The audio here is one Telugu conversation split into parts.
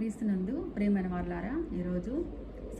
క్రీస్తునందు ప్రేమైన వారులారా ఈరోజు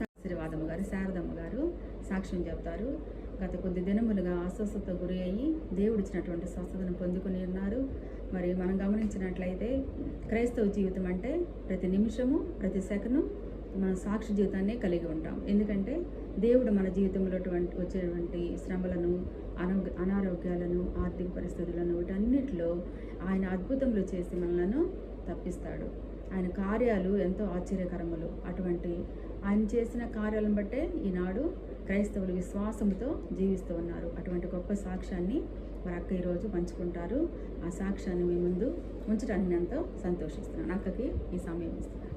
ఆశీర్వాదమ్మ గారు శారదమ్మ గారు సాక్ష్యం చెప్తారు గత కొద్ది దినములుగా అస్వస్థత గురి అయ్యి దేవుడు ఇచ్చినటువంటి స్వస్థతను పొందుకుని ఉన్నారు. మరి మనం గమనించినట్లయితే క్రైస్తవ జీవితం అంటే ప్రతి నిమిషము ప్రతి సెకను మనం సాక్షి జీవితాన్ని కలిగి ఉంటాం. ఎందుకంటే దేవుడు మన జీవితంలో అటువంటి- వచ్చేటువంటి శ్రమలను అనారోగ్య అనారోగ్యాలను ఆర్థిక పరిస్థితులను వీటన్నిటిలో ఆయన అద్భుతములు చేసి మనలను తప్పిస్తాడు. ఆయన కార్యాలు ఎంతో ఆశ్చర్యకరములు. అటువంటి ఆయన చేసిన కార్యాలను బట్టే ఈనాడు క్రైస్తవులు విశ్వాసంతో జీవిస్తూ ఉన్నారు. అటువంటి గొప్ప సాక్ష్యాన్ని మరి అక్క ఈరోజు పంచుకుంటారు. ఆ సాక్ష్యాన్ని మీ ముందు ఉంచడానికి నేను ఎంతో సంతోషిస్తున్నాను. అక్కకి ఈ సమయం ఇస్తున్నాను.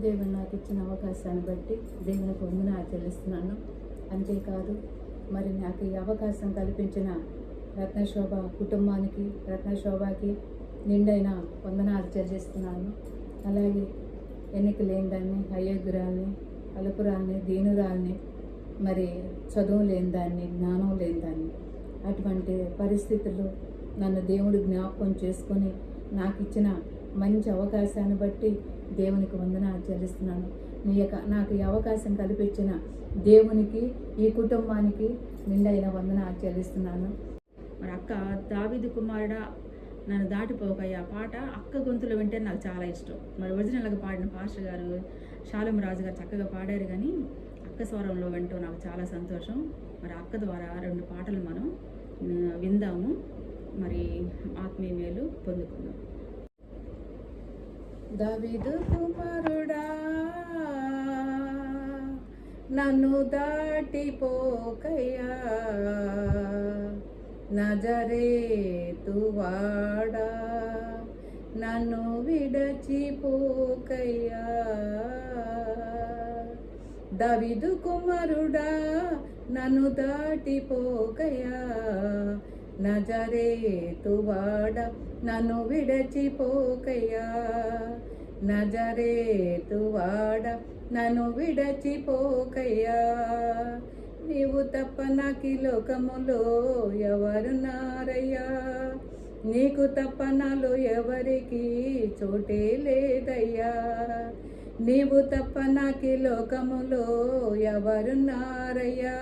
దేవుని నాకు ఇచ్చిన అవకాశాన్ని బట్టి దేవునికి వందనాలు చెల్లిస్తున్నాను. అంతేకాదు మరి నాకు ఈ అవకాశం కల్పించిన రత్నశోభ కుటుంబానికి రత్నశోభకి నిండైన వందనాలు చెల్లిస్తున్నాను అలాగే ఎన్నిక లేనిదాన్ని అయోగ్యురాల్ని అలుపురాల్ని దీనురాల్ని మరి చదువు లేని దాన్ని జ్ఞానం లేని దాన్ని అటువంటి పరిస్థితుల్లో నన్ను దేవుడు జ్ఞాపకం చేసుకొని నాకు ఇచ్చిన మంచి అవకాశాన్ని బట్టి దేవునికి వందనాలు చెల్లిస్తున్నాను. నీ యొక్క నాకు ఈ అవకాశం కల్పించిన దేవునికి ఈ కుటుంబానికి నిండైన వందనాలు చెల్లిస్తున్నాను. మరి అక్క దావిది కుమారుడా నన్ను దాటిపోకయ్య పాట అక్క గొంతులో వింటే నాకు చాలా ఇష్టం. మరి ఒరిజినల్గా పాడిన పాస్టర్ గారు షాలం రాజు గారు చక్కగా పాడారు కానీ అక్క స్వరంలో వింటూ నాకు చాలా సంతోషం. మరి అక్క ద్వారా రెండు పాటలు మనం విందాము. మరి ఆత్మీయ మేలు పొందుకుందాం. దవిదు కుమారుడా నన్ను దాటిపోకయ్యా. నజరేతువాడా నన్ను విడచిపోకయ్యా. దవిదు కుమారుడా నన్ను దాటిపోకయ్యా. నజరేతువాడ నన్ను విడచిపోకయ్యా. నజరేతువాడ నన్ను విడచిపోకయ్యా. నీవు తప్ప నాకి లోకములో ఎవరున్నారయ్యా నీకు తప్ప నాలో ఎవరికి చోటే లేదయ్యా. నీవు తప్ప నాకి లోకములో ఎవరున్నారయ్యా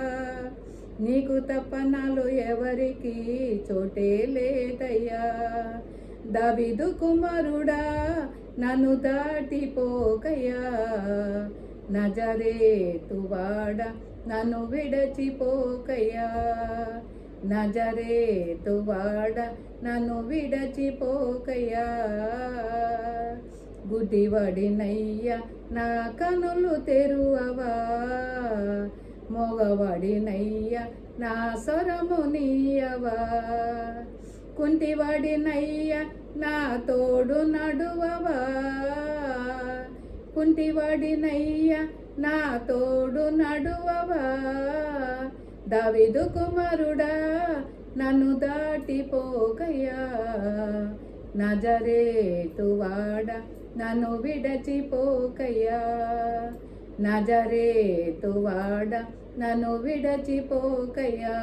నీకు తప్ప నాలో ఎవరికి చోటే లేదయ్యా. దావిదు కుమారుడా నన్ను దాటిపోకయ్యా. నజరే తువాడా నన్ను విడచిపోకయ్యా. నజరేతువాడ నన్ను విడచిపోకయ్యా. గుడ్డివాడినయ్యా నా కనులు తెరువవా. మోగవాడినయ్యా నా స్వరము నీయవా. కుంటివాడినయ్యా నా తోడు నడువవా. కుంటివాడినయ్యా నా తోడు నడువవా? దావిదు కుమారుడా నన్ను దాటిపోకయ్యా. నజరేతువాడ నన్ను విడచిపోకయ్యా. నజరేతువాడ నన్ను విడచిపోకయ్యా.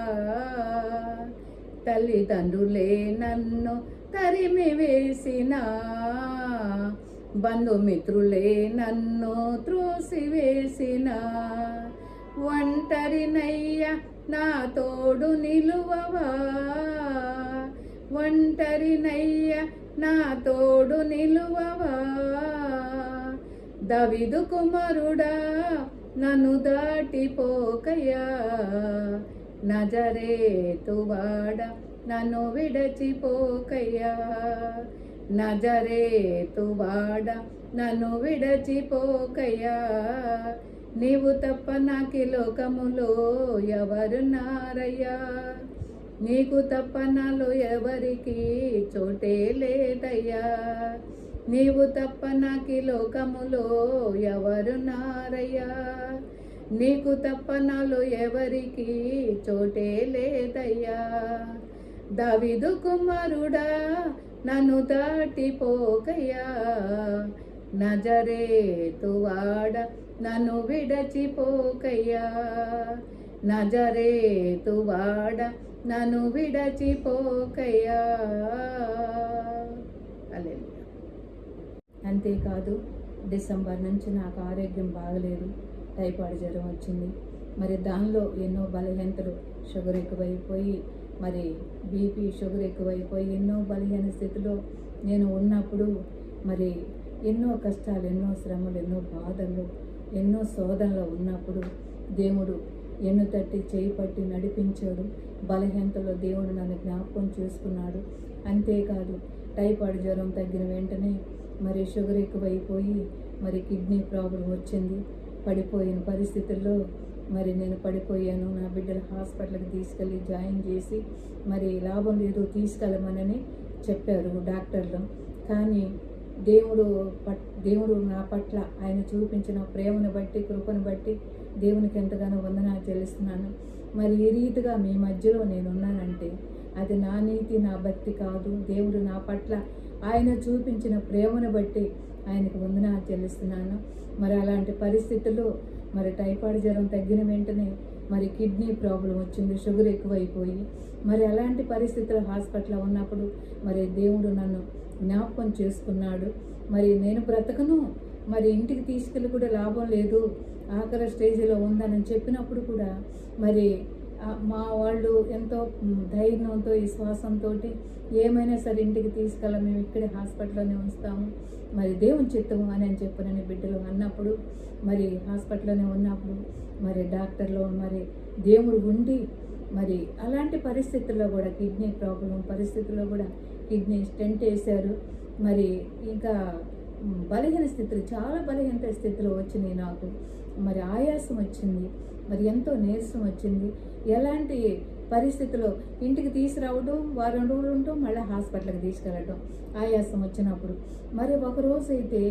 తల్లిదండ్రులే నన్ను తరిమి వేసినా బంధుమిత్రులే నన్ను త్రోసివేసిన. ఒంటరినయ్య నా తోడు నిలువవా? ఒంటరినయ్య నా తోడు నిలువవా? దవిదు కుమారుడా నన్ను దాటిపోకయ్యా నజరేతువాడ నన్ను విడచిపోకయ్యా నజరేతువాడ నన్ను విడచిపోకయ్యా. నీవు తప్ప నాకి లోకములో ఎవరున్నారయ్యా నీకు తప్ప నాలో ఎవరికి చోటే లేదయ్యా. నీవు తప్ప నాకి లోకములో ఎవరున్నారయ్యా నీకు తప్ప నాలో ఎవరికి చోటే లేదయ్యా. దవిదు కుమారుడా నన్ను దాటిపోకయ్యా. నజరేతువాడ నన్ను విడచిపోకయ్యా. నజరేతువాడ నన్ను విడచిపోకయ్యా. అలే అంతేకాదు డిసెంబర్ నుంచి నాకు ఆరోగ్యం బాగలేదు. టైఫాయిడ్ జ్వరం వచ్చింది. మరి దానిలో ఎన్నో బలహీనతలు షుగర్ ఎక్కువైపోయి మరి బీపీ షుగర్ ఎక్కువైపోయి ఎన్నో బలహీన స్థితిలో నేను ఉన్నప్పుడు మరి ఎన్నో కష్టాలు ఎన్నో శ్రమలు ఎన్నో బాధలు ఎన్నో శోధనలు ఉన్నప్పుడు దేవుడు ఎన్ను తట్టి చేయి పట్టి నడిపించాడు. బలహీనతలో దేవుడు నన్ను జ్ఞాపకం చేసుకున్నాడు. అంతేకాదు టైఫాయిడ్ జ్వరం తగ్గిన వెంటనే మరి షుగర్ ఎక్కువైపోయి మరి కిడ్నీ ప్రాబ్లం వచ్చింది. పడిపోయిన పరిస్థితుల్లో మరి నేను పడిపోయాను. నా బిడ్డలు హాస్పిటల్కి తీసుకెళ్ళి జాయిన్ చేసి మరి లాభం లేదు తీసుకెళ్ళమనని చెప్పారు డాక్టర్లు. కానీ దేవుడు పట్ దేవుడు నా పట్ల ఆయన చూపించిన ప్రేమను బట్టి కృపను బట్టి దేవునికి ఎంతగానో వందనాలు చెల్లిస్తున్నాను. మరి ఈ రీతిగా మీ మధ్యలో నేను ఉన్నానంటే అది నా నీతి నా భక్తి కాదు. దేవుడు నా పట్ల ఆయన చూపించిన ప్రేమను బట్టి ఆయనకు వందనాలు చెల్లిస్తున్నాను. మరి అలాంటి పరిస్థితుల్లో మరి టైఫాయిడ్ జ్వరం తగ్గిన వెంటనే మరి కిడ్నీ ప్రాబ్లం వచ్చింది షుగర్ ఎక్కువైపోయి. మరి అలాంటి పరిస్థితులు హాస్పిటల్లో ఉన్నప్పుడు మరి దేవుడు నన్ను జ్ఞాపకం చేసుకున్నాడు. మరి నేను బ్రతకను మరి ఇంటికి తీసుకెళ్ళి కూడా లాభం లేదు ఆఖరి స్టేజ్లో ఉందని చెప్పినప్పుడు కూడా మరి మా వాళ్ళు ఎంతో ధైర్యంతో విశ్వాసంతో ఏమైనా సరే ఇంటికి తీసుకెళ్ళ మేము ఇక్కడే హాస్పిటల్లోనే ఉంచుతాము. మరి దేవుని చిత్తము అని అని చెప్పనని బిడ్డలు అన్నప్పుడు మరి హాస్పిటల్లోనే ఉన్నప్పుడు మరి డాక్టర్లు మరి దేవుడు ఉండి మరి అలాంటి పరిస్థితుల్లో కూడా కిడ్నీ ప్రాబ్లం పరిస్థితుల్లో కూడా కిడ్నీ స్టెంట్ వేశారు. మరి ఇంకా బలహీన స్థితిలో చాలా బలహీన స్థితిలో వచ్చినాయి నాకు. మరి ఆయాసం వచ్చింది మరి ఎంతో నీరసం వచ్చింది. ఎలాంటి పరిస్థితిలో ఇంటికి తీసుకురావడం వారం రోజులు ఉండటం మళ్ళీ హాస్పిటల్కి తీసుకెళ్ళటం ఆయాసం వచ్చినప్పుడు. మరి ఒకరోజు అయితే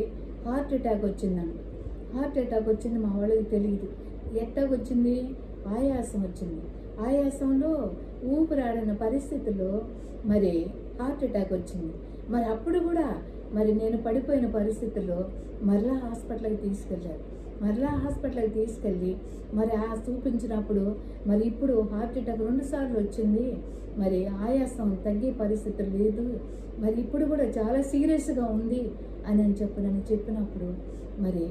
హార్ట్ అటాక్ వచ్చిందండి హార్ట్ అటాక్ వచ్చింది మా వాళ్ళకి తెలియదు ఎట్టాకు వచ్చింది? ఆయాసం వచ్చింది. ఆయాసంలో ఊపిరాడిన పరిస్థితుల్లో మరి హార్ట్ అటాక్ వచ్చింది. మరి అప్పుడు కూడా మరి నేను పడిపోయిన పరిస్థితుల్లో మరలా హాస్పిటల్కి తీసుకెళ్ళారు. మరలా హాస్పిటల్కి తీసుకెళ్ళి మరి ఆ చూపించినప్పుడు మరి ఇప్పుడు హార్ట్ అటాక్ రెండుసార్లు వచ్చింది. మరి ఆయాసం తగ్గే పరిస్థితి లేదు. మరి ఇప్పుడు కూడా చాలా సీరియస్గా ఉంది అని అని చెప్పి నన్ను చెప్పినప్పుడు మరి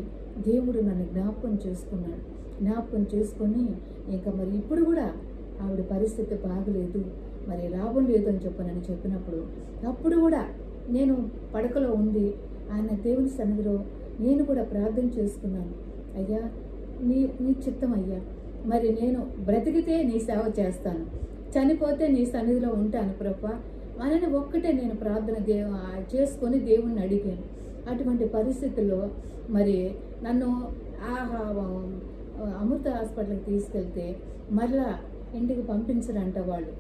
దేవుడు నన్ను జ్ఞాపకం చేసుకున్నాడు. జ్ఞాపకం చేసుకొని ఇంకా మరి ఇప్పుడు కూడా ఆవిడ పరిస్థితి బాగలేదు. మరి లాభం లేదు అని చెప్పనని చెప్పినప్పుడు అప్పుడు కూడా నేను పడకలో ఉంది. ఆయన దేవుని సన్నిధిలో నేను కూడా ప్రార్థన చేసుకున్నాను. అయ్యా నీ నీ చిత్తం అయ్యా. మరి నేను బ్రతికితే నీ సేవ చేస్తాను. చనిపోతే నీ సన్నిధిలో ఉంటాను ప్రభా. మనని ఒక్కటే నేను ప్రార్థన దేవ చేసుకొని దేవుణ్ణి అడిగాను. అటువంటి పరిస్థితుల్లో మరి నన్ను ఆహా అమృత హాస్పిటల్కి తీసుకెళ్తే మరలా ఇంటికి పంపించరంట వాళ్ళు.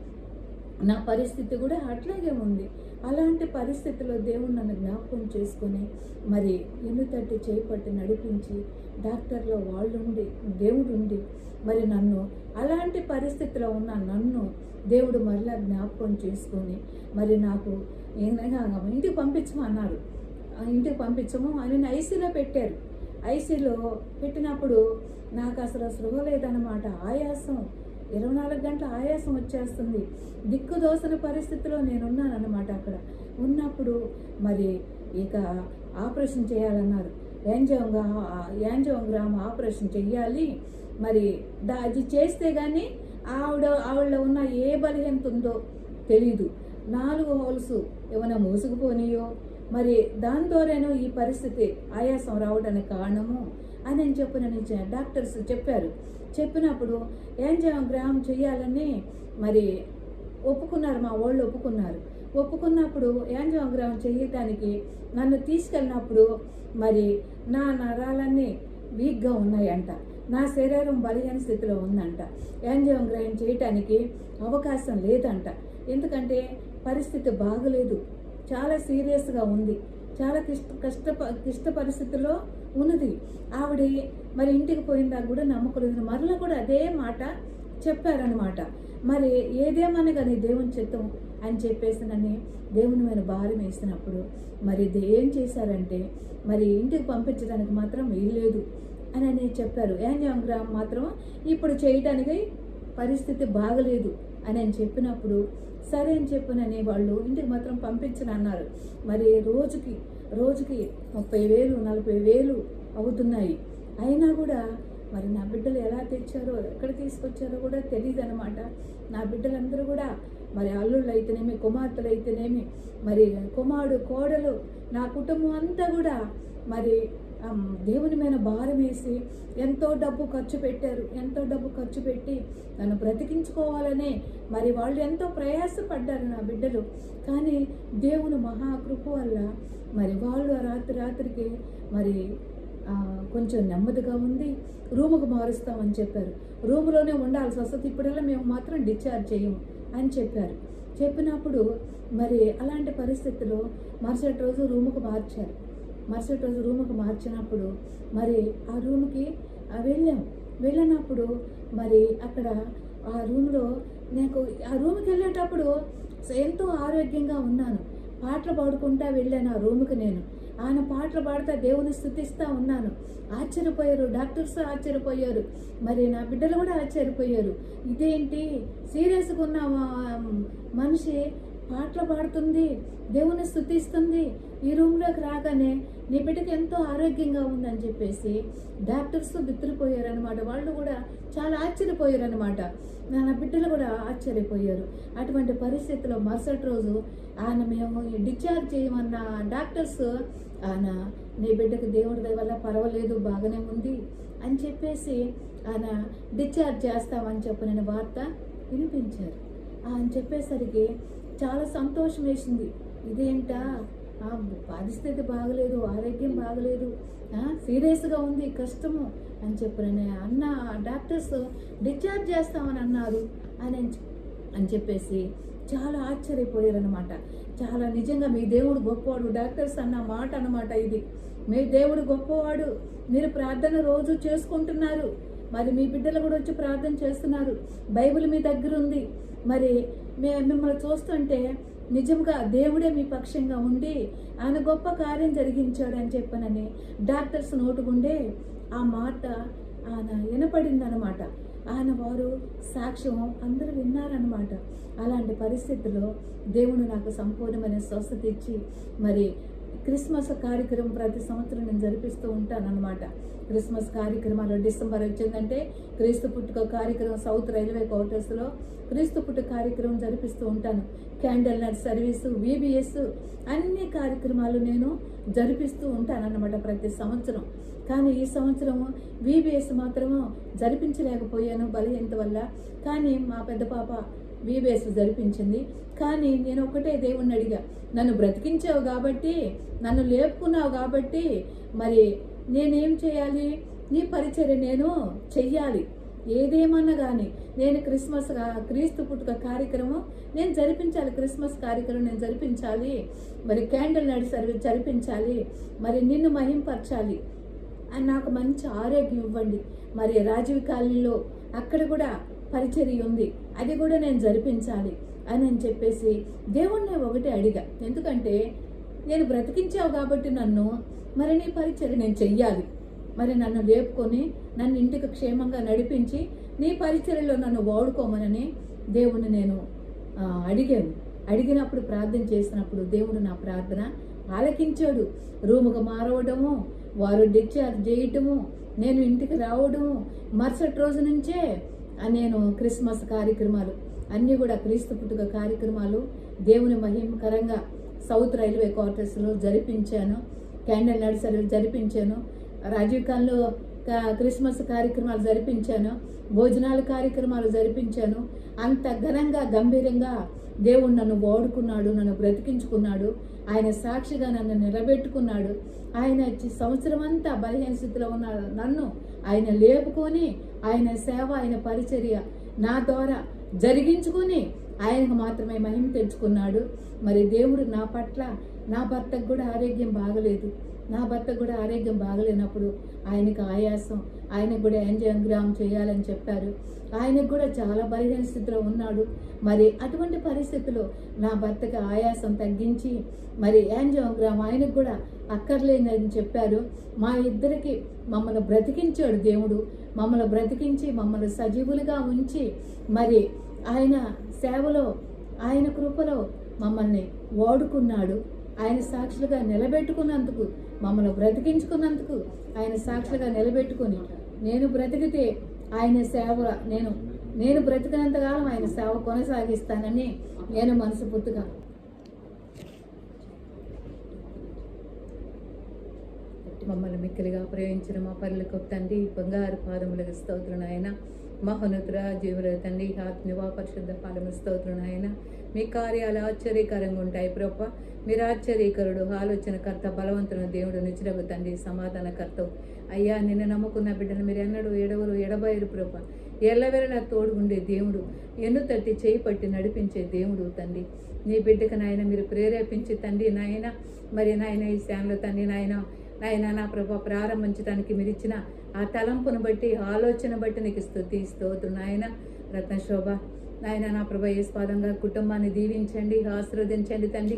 నా పరిస్థితి కూడా అట్లాగే ఉంది. అలాంటి పరిస్థితిలో దేవుడు నన్ను జ్ఞాపకం చేసుకొని మరి ఎన్నుతట్టి చేపట్టి నడిపించి డాక్టర్లో వాళ్ళు ఉండి దేవుడు ఉండి మరి నన్ను అలాంటి పరిస్థితిలో ఉన్న నన్ను దేవుడు మరలా జ్ఞాపకం చేసుకొని మరి నాకు ఏదైనా ఇంటికి పంపించమన్నారు ఆ ఇంటికి పంపించము. అని ఐసీలో పెట్టారు. ఐసీలో పెట్టినప్పుడు నాకు అసలు స్పృహ లేదనమాట ఆయాసం ఇరవై నాలుగు గంటల ఆయాసం వచ్చేస్తుంది. దిక్కు దోసని పరిస్థితిలో నేనున్నాను అక్కడ. ఉన్నప్పుడు మరి ఇక ఆపరేషన్ చేయాలన్నారు. యాంజోంగా యాంజోగ్రామ్ ఆపరేషన్ చెయ్యాలి. మరి దా అది చేస్తే కానీ ఆవిడ ఆవిడలో ఉన్న ఏ బలహీనత ఉందో తెలీదు. నాలుగు హోల్స్ ఏమైనా మూసుకుపోనియో? మరి దాని ద్వారానో ఈ పరిస్థితి ఆయాసం రావడానికి కారణము అని అని చెప్పి నన్ను డాక్టర్స్ చెప్పారు. చెప్పినప్పుడు యాంజియోగ్రామ్ చేయాలని మరి ఒప్పుకున్నారు మా వాళ్ళు ఒప్పుకున్నారు. ఒప్పుకున్నప్పుడు యాంజియోగ్రామ్ చేయటానికి నన్ను తీసుకెళ్ళినప్పుడు మరి నా నరాలన్నీ వీక్గా ఉన్నాయంట. నా శరీరం బలహీన స్థితిలో ఉందంట. యాంజియోగ్రామ్ చేయటానికి అవకాశం లేదంట. ఎందుకంటే పరిస్థితి బాగలేదు. చాలా సీరియస్గా ఉంది. చాలా కిష్ట కష్ట క్లిష్ట పరిస్థితిలో ఉన్నది. ఆవిడ మరి ఇంటికి పోయిందా కూడా నమ్మకలేదు మరలా కూడా అదే మాట చెప్పారనమాట మరి ఏదేమని కానీ దేవుని చిత్తం అని చెప్పేసి నన్ను దేవుని మీద భారం వేసినప్పుడు మరి ఏం చేశారంటే మరి ఇంటికి పంపించడానికి మాత్రం వీల్లేదు అని అని చెప్పారు. యాంజియోగ్రామ్ మాత్రం ఇప్పుడు చేయడానికి పరిస్థితి బాగలేదు అని అని చెప్పినప్పుడు సరే అని చెప్పినని వాళ్ళు ఇంటికి మాత్రం పంపించను అన్నారు. మరి రోజుకి రోజుకి ముప్పై వేలు నలభై వేలు అవుతున్నాయి. అయినా కూడా మరి నా బిడ్డలు ఎలా తెచ్చారో ఎక్కడ తీసుకొచ్చారో కూడా తెలియదు అనమాట నా బిడ్డలందరూ కూడా మరి అల్లుళ్ళు అయితేనేమి కుమార్తెలు అయితేనేమి మరి కుమారుడు కోడలు నా కుటుంబం అంతా కూడా మరి దేవుని మీద భారం వేసి ఎంతో డబ్బు ఖర్చు పెట్టారు ఎంతో డబ్బు ఖర్చు పెట్టి తను బ్రతికించుకోవాలనే మరి వాళ్ళు ఎంతో ప్రయాసపడ్డారు నా బిడ్డలు. కానీ దేవుని మహాకృప వల్ల మరి వాళ్ళు రాత్రి రాత్రికి మరి కొంచెం నెమ్మదిగా ఉంది రూముకు మారుస్తామని చెప్పారు. రూములోనే ఉండాల్సి వస్తుంది ఇప్పుడల్లా మేము మాత్రం డిశ్చార్జ్ చేయము అని చెప్పారు. చెప్పినప్పుడు మరి అలాంటి పరిస్థితిలో మరుసటి రోజు రూముకు మార్చారు. మరుసటి రోజు రూమ్కి మార్చినప్పుడు మరి ఆ రూమ్కి వెళ్ళాం. వెళ్ళినప్పుడు మరి అక్కడ ఆ రూమ్లో నాకు ఆ రూమ్కి వెళ్ళేటప్పుడు ఎంతో ఆరోగ్యంగా ఉన్నాను. పాటలు పాడుకుంటా వెళ్ళాను ఆ రూమ్కి నేను. ఆయన పాటలు పాడుతా దేవుని స్థుతిస్తూ ఉన్నాను. ఆశ్చర్యపోయారు. డాక్టర్స్ ఆశ్చర్యపోయారు. మరి నా బిడ్డలు కూడా ఆశ్చర్యపోయారు. ఇదేంటి? సీరియస్గా ఉన్న మనిషి పాటలు పాడుతుంది దేవుని స్థుతిస్తుంది ఈ రూమ్లోకి రాగానే నీ బిడ్డకి ఎంతో ఆరోగ్యంగా ఉందని చెప్పేసి డాక్టర్స్ బిత్తుకుపోయారనమాట వాళ్ళు కూడా చాలా ఆశ్చర్యపోయారనమాట నా బిడ్డలు కూడా ఆశ్చర్యపోయారు. అటువంటి పరిస్థితిలో మరుసటి రోజు ఆయన మేము డిశ్చార్జ్ చేయమన్న డాక్టర్స్ ఆయన నీ బిడ్డకు దేవుడి వల్ల పర్వాలేదు బాగానే ఉంది అని చెప్పేసి ఆయన డిశ్చార్జ్ చేస్తామని చెప్పిన వార్త వినిపించారు. అని చెప్పేసరికి చాలా సంతోషం వేసింది. ఇదేంటా? ఆ పరిస్థితి బాగలేదు ఆరోగ్యం బాగలేదు. సీరియస్గా ఉంది కష్టము అని చెప్పిన అన్న డాక్టర్స్ డిశ్చార్జ్ చేస్తామని అన్నారు. అని అని చెప్పేసి చాలా ఆశ్చర్యపోయారనమాట చాలా నిజంగా మీ దేవుడు గొప్పవాడు డాక్టర్స్ అన్న మాట అనమాట ఇది. మీ దేవుడు గొప్పవాడు మీరు ప్రార్థన రోజు చేసుకుంటున్నారు. మరి మీ బిడ్డలు కూడా వచ్చి ప్రార్థన చేస్తున్నారు. బైబిల్ మీ దగ్గర ఉంది. మరి మే మిమ్మల్ని చూస్తుంటే నిజంగా దేవుడే మీ పక్షంగా ఉండి ఆయన గొప్ప కార్యం జరిగించాడు అని చెప్పనని డాక్టర్స్ నోటుగుండే ఆ మాట ఆయన వినపడిందనమాట ఆయన వారు సాక్ష్యం అందరూ విన్నారనమాట అలాంటి పరిస్థితుల్లో దేవుడు నాకు సంపూర్ణమైన స్వస్థత ఇచ్చి మరి క్రిస్మస్ కార్యక్రమం ప్రతి సంవత్సరం నేను జరిపిస్తూ ఉంటానన్నమాట. క్రిస్మస్ కార్యక్రమాలు డిసెంబర్ వచ్చిందంటే క్రీస్తు పుట్టుక కార్యక్రమం సౌత్ రైల్వే క్వార్టర్స్లో క్రీస్తు పుట్టుక కార్యక్రమం జరిపిస్తూ ఉంటాను. క్యాండిల్ నట్ సర్వీసు విబిఎస్ అన్ని కార్యక్రమాలు నేను జరిపిస్తూ ఉంటానన్నమాట ప్రతి సంవత్సరం. కానీ ఈ సంవత్సరం విబిఎస్ మాత్రము జరిపించలేకపోయాను బలహీనత వల్ల. కానీ మా పెద్ద పాప విబిఎస్ జరిపించింది. కానీ నేను ఒకటే దేవుణ్ణి అడిగా నన్ను బ్రతికించావు కాబట్టి నన్ను లేపుకున్నావు కాబట్టి మరి నేనేం చేయాలి? నీ పరిచర్య నేను చెయ్యాలి. ఏదేమన్నా కానీ నేను క్రిస్మస్ క్రీస్తు పుట్టుక కార్యక్రమం నేను జరిపించాలి. క్రిస్మస్ కార్యక్రమం నేను జరిపించాలి. మరి క్యాండిల్ నడి సర్వీస్ జరిపించాలి. మరి నిన్ను మహింపరచాలి. అని నాకు మంచి ఆరోగ్యం ఇవ్వండి. మరి రాజీవ్ కాలనీలో అక్కడ కూడా పరిచర్య ఉంది. అది కూడా నేను జరిపించాలి అని అని చెప్పేసి దేవుణ్ణి ఒకటే అడిగా. ఎందుకంటే నేను బ్రతికించావు కాబట్టి నన్ను మరి నీ పరిచర్య నేను చెయ్యాలి. మరి నన్ను లేపుకొని నన్ను ఇంటికి క్షేమంగా నడిపించి నీ పరిచర్యలో నన్ను వాడుకోమనని దేవుణ్ణి నేను అడిగాను. అడిగినప్పుడు ప్రార్థన చేసినప్పుడు దేవుడు నా ప్రార్థన ఆలకించాడు. రూముకు మారవడము వారు డిశ్చార్జ్ చేయటము నేను ఇంటికి రావడము మరుసటి రోజు నుంచే నేను క్రిస్మస్ కార్యక్రమాలు అన్నీ కూడా క్రీస్తు పుట్టుక కార్యక్రమాలు దేవుని మహిమకరంగా సౌత్ రైల్వే క్వార్టర్స్లో జరిపించాను క్యాండిల్ నర్సరీలు జరిపించాను రాజీవ్ ఖాన్లో క్రిస్మస్ కార్యక్రమాలు జరిపించాను భోజనాల కార్యక్రమాలు జరిపించాను. అంత ఘనంగా గంభీరంగా దేవుడు నన్ను వాడుకున్నాడు నన్ను బ్రతికించుకున్నాడు. ఆయన సాక్షిగా నన్ను నిలబెట్టుకున్నాడు. ఆయన సంవత్సరం అంతా బలహీన స్థితిలో ఉన్నాడు. నన్ను ఆయన లేపుకొని ఆయన సేవ ఆయన పరిచర్య నా ద్వారా జరిగించుకొని ఆయనకు మాత్రమే మహిమ తెచ్చుకున్నాడు. మరి దేవుడు నా పట్ల నా భర్తకు కూడా ఆరోగ్యం బాగలేదు. నా భర్త కూడా ఆరోగ్యం బాగలేనప్పుడు ఆయనకు ఆయాసం ఆయనకు కూడా యాంజియోగ్రామ్ చేయాలని చెప్పారు. ఆయనకు కూడా చాలా బలహీన స్థితిలో ఉన్నాడు. మరి అటువంటి పరిస్థితుల్లో నా భర్తకి ఆయాసం తగ్గించి మరి యాంజియోగ్రామ్ ఆయనకు కూడా అక్కర్లేదని చెప్పారు. మా ఇద్దరికి మమ్మల్ని బ్రతికించాడు దేవుడు. మమ్మల్ని బ్రతికించి మమ్మల్ని సజీవులుగా ఉంచి మరి ఆయన సేవలో ఆయన కృపలో మమ్మల్ని వాడుకున్నాడు. ఆయన సాక్షులుగా నిలబెట్టుకున్నందుకు మమ్మల్ని బ్రతికించుకున్నందుకు ఆయన సాక్షులుగా నిలబెట్టుకుని నేను బ్రతికితే ఆయన సేవ నేను నేను బ్రతికినంతకాలం ఆయన సేవ కొనసాగిస్తానని నేను మనస్ఫూర్తిగా మమ్మల్ని మిక్కిలిగా ప్రేమించిన మా పల్లెకు తండ్రి బంగారు పాదములకు స్తోత్రులు ఆయన మహోన్నతుర జీవుల తండ్రి ఆత్మనివా పరిశుద్ధ పాదముల స్తోత్రులు ఆయన మీ కార్యాలు ఆశ్చర్యకరంగా ఉంటాయి ప్రభ. మీరు ఆశ్చర్యకరుడు ఆలోచనకర్త బలవంతుడు దేవుడు నిచ్చిరగు తండ్రి సమాధానకర్త. అయ్యా నిన్ను నమ్ముకున్న బిడ్డను మీరు ఎన్నడూ ఎడవరు ఎడబాయరు ప్రభ. ఎల్లవెరలా తోడుగుండే దేవుడు ఎన్ను తట్టి చేయి పట్టి నడిపించే దేవుడు తండ్రి. నీ బిడ్డకు నాయన మీరు ప్రేరేపించి తండ్రి నాయన. మరి నాయన ఈ శాన్లో తండ్రి నాయన నాయన నా ప్రభా ప్రారంభించడానికి మీరు ఇచ్చిన ఆ తలంపును బట్టి ఆలోచన బట్టి నీకు స్థుతి స్తోత్రు నాయన. రత్నశోభ నాయన నా ప్రభ యేసుపాదంగా కుటుంబాన్ని దీవించండి ఆశీర్వదించండి తండ్రి.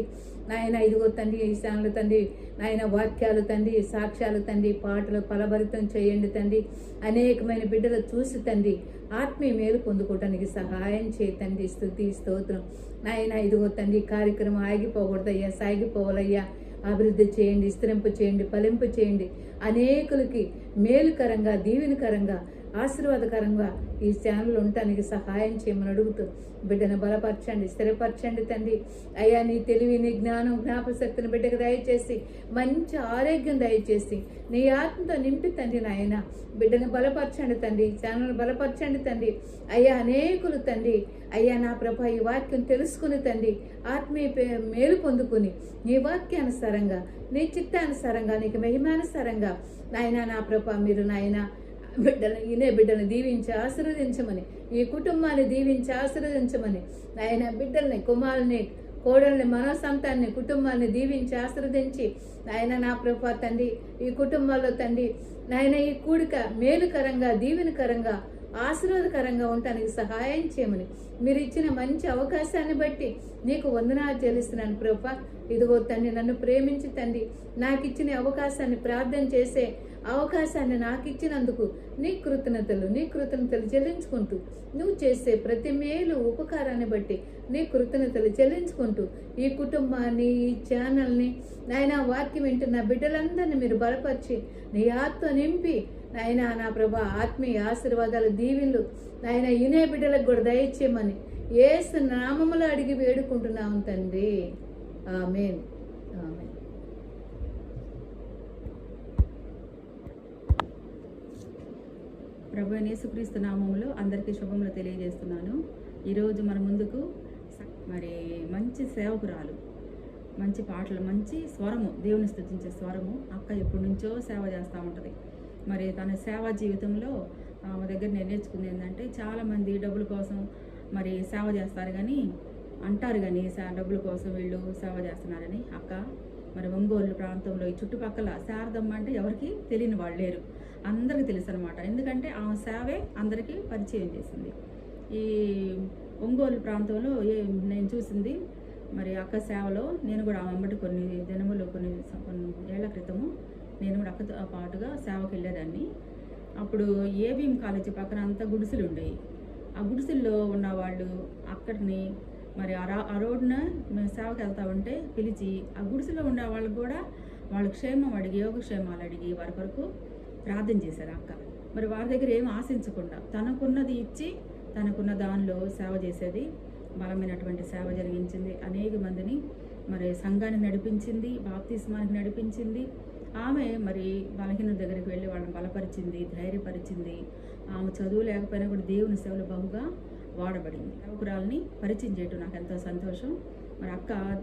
నాయన ఇదిగో తండ్రి ఈశాన్లు తండ్రి నాయన వాక్యాలు తండ్రి సాక్ష్యాలు తండ్రి పాటలు ఫలభరితం చేయండి తండ్రి. అనేకమైన బిడ్డలు చూసి తండ్రి ఆత్మీయ మేలు పొందుకోవటానికి సహాయం చేయతండి స్థుతి స్తోత్రం. నాయన ఇదిగో తండ్రి కార్యక్రమం ఆగిపోకూడదయ్యా సాగిపోవాలయ్యా. అభివృద్ధి చేయండి విస్తరింపు చేయండి ఫలింపు చేయండి అనేకులకి మేలుకరంగా దీవెనకరంగా ఆశీర్వాదకరంగా ఈ ఛానల్ ఉండటానికి సహాయం చేయమని అడుగుతూ బిడ్డను బలపరచండి స్థిరపరచండి తండ్రి. అయ్యా నీ తెలివి నీ జ్ఞానం జ్ఞాపశక్తిని బిడ్డకు దయచేసి మంచి ఆరోగ్యం దయచేసి నీ ఆత్మతో నింపి తండ్రి నాయన. బిడ్డను బలపరచండి తండ్రి ఛానల్ బలపరచండి తండ్రి. అయ్యా అనేకులు తండ్రి. అయ్యా నా ప్రభా ఈ వాక్యం తెలుసుకుని తండ్రి ఆత్మీయ పే- మేలు పొందుకుని నీ వాక్యానుసారంగా నీ చిత్తానుసారంగా నీకు మహిమానుసారంగా నాయన నా ప్రభ మీరు నాయన బిడ్డను ఈయనే బిడ్డను దీవించి ఆశీర్వదించమని ఈ కుటుంబాన్ని దీవించి ఆశీర్వదించమని నాయన బిడ్డల్ని కుమారుని కోడల్ని మనోసంతాన్ని కుటుంబాన్ని దీవించి ఆశీర్వదించి నాయన నా ప్రభా తండ్రి ఈ కుటుంబాల్లో తండ్రి నాయన ఈ కూడిక మేలుకరంగా దీవెనకరంగా ఆశీర్వాదకరంగా ఉండటానికి సహాయం చేయమని మీరు ఇచ్చిన మంచి అవకాశాన్ని బట్టి నీకు వందనాలు చెల్లిస్తున్నాను ప్రభా. ఇదిగో తండ్రి నన్ను ప్రేమించి తండ్రి నాకు ఇచ్చిన అవకాశాన్ని ప్రార్థన చేసే అవకాశాన్ని నాకు ఇచ్చినందుకు నీ కృతజ్ఞతలు నీ కృతజ్ఞతలు చెల్లించుకుంటూ నువ్వు చేసే ప్రతి మేలు ఉపకారాన్ని బట్టి నీ కృతజ్ఞతలు చెల్లించుకుంటూ ఈ కుటుంబాన్ని ఈ ఛానల్ని నాయన వాక్యం వింటున్న బిడ్డలందరినీ మీరు బలపరిచి నీ ఆత్మ నింపి నాయన నా ప్రభా ఆత్మీయ ఆశీర్వాదాలు దీవెన్లు నాయన ఇనే బిడ్డలకు కూడా దయచేయమని ఏసు నామములు అడిగి వేడుకుంటున్నాము తండ్రి. ఆమెన్. ఆమెన్. ప్రభు నేసుక్రీస్తు యేసుక్రీస్తు అందరికీ శుభములు తెలియజేస్తున్నాను. ఈరోజు మన ముందుకు మరి మంచి సేవకురాలు మంచి పాటలు మంచి స్వరము దేవుని స్థుతించే స్వరము అక్క ఎప్పటి నుంచో సేవ చేస్తూ ఉంటుంది. మరి తన సేవా జీవితంలో ఆమె దగ్గర నేను నేర్చుకుంది ఏంటంటే చాలామంది డబ్బుల కోసం మరి సేవ చేస్తారు కానీ అంటారు కానీ డబ్బుల కోసం వీళ్ళు సేవ చేస్తున్నారని. అక్క మరి ఒంగోలు ప్రాంతంలో ఈ చుట్టుపక్కల శారదమ్మ అంటే ఎవరికి తెలియని వాళ్ళు లేరు. అందరికీ తెలుసు అనమాట ఎందుకంటే ఆమె సేవే అందరికీ పరిచయం చేసింది. ఈ ఒంగోలు ప్రాంతంలో ఏ నేను చూసింది మరి అక్క సేవలో నేను కూడా ఆమె కొన్ని దినములు కొన్ని కొన్ని ఏళ్ళ క్రితము నేను కూడా అక్కతో పాటుగా సేవకి వెళ్ళేదాన్ని. అప్పుడు ఏబీఎం కాలేజీ పక్కన అంతా గుడిసెలు ఉండేవి ఆ గుడిసెల్లో ఉన్న వాళ్ళు అక్కడిని మరి ఆ ఆ రోడ్డున మేము సేవకి వెళ్తూ ఉంటే పిలిచి ఆ గుడిసెలో ఉండే వాళ్ళకు కూడా వాళ్ళ క్షేమం అడిగి యోగక్షేమాలు అడిగి వారి కొరకు ప్రార్థన చేశారు అక్క. మరి వారి దగ్గర ఏం ఆశించకుండా తనకున్నది ఇచ్చి తనకున్న దానిలో సేవ చేసేది బలమైనటువంటి సేవ జరిగించింది. అనేక మందిని మరి సంఘాన్ని నడిపించింది బాప్తిస్మానికి నడిపించింది. ఆమె మరి బలహీన దగ్గరికి వెళ్ళి వాళ్ళని బలపరిచింది ధైర్యపరిచింది. ఆమె చదువు లేకపోయినా కూడా దేవుని సేవలు బహుగా వాడబడింది. సేవకురాలని పరిచయం చేయటం నాకు ఎంతో సంతోషం. మరి అక్క